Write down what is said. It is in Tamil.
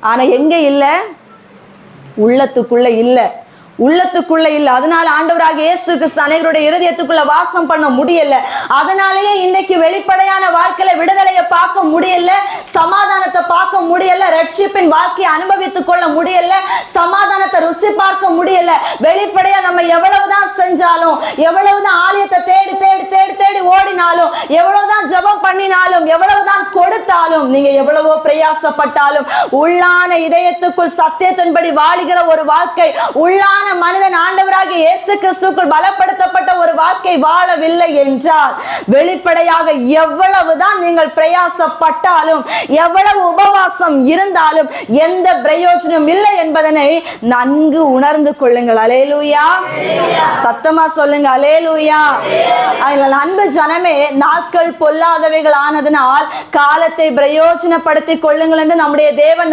ஆனா எங்க இல்ல? உள்ளத்துக்குள்ள இல்ல. உள்ளத்துக்குள்ள இல்ல. அதனால ஆண்டவராக இயேசு கிறிஸ்து அனைவருடைய இருதயத்துக்குள்ள வாசம் பண்ண முடியல. அதனாலயே இன்னைக்கு வெளிப்படையான வாழ்க்கையில விடுதலையை பார்க்க முடியல. சமாதானத்தை பார்க்க முடியல. ரட்சிப்பின் வாழ்க்கையை அனுபவித்துக் கொள்ள முடியல. சமாதானத்தை ருசி பார்க்க முடியல. வெளிப்படையா நம்ம எவ்வளவுதான் செஞ்சாலும் எவ்வளவுதான் ஆலயத்தை தேடி ஓடினாலும் எவ்வளவுதான் ஜெபம் பண்ணினாலும் எவ்வளவுதான் கொடுத்தாலும் நீங்க எவ்வளவோ பிரயாசப்பட்டாலும் உள்ளான இதயத்துக்குள் சத்தியத்தின்படி வாழுகிற ஒரு வாழ்க்கை உள்ளான மனிதன் ஆண்டவராக இயேசு கிறிஸ்துக்குள் பலப்படுத்தப்பட்ட ஒரு வாழ்க்கை வாழவில்லை என்றால் வெளிப்படையாக எவ்வளவுதான் நீங்கள் பிரயாசப்பட்டாலும் எவ்வளவு உபவாசம் இருந்தாலும் எந்த பிரயோஜனம் இல்லை என்பதனை நன்கு உணர்ந்து கொள்ளுங்கள். அலேலூயா. சத்தமா சொல்லுங்க. அலேலூயா. அதில் அன்பு ஜனமே நாட்கள் பொல்லாதவைகள் ஆனதனால் காலத்தை பிரயோஜனப்படுத்திக் கொள்ளுங்கள் என்று நம்முடைய தேவன்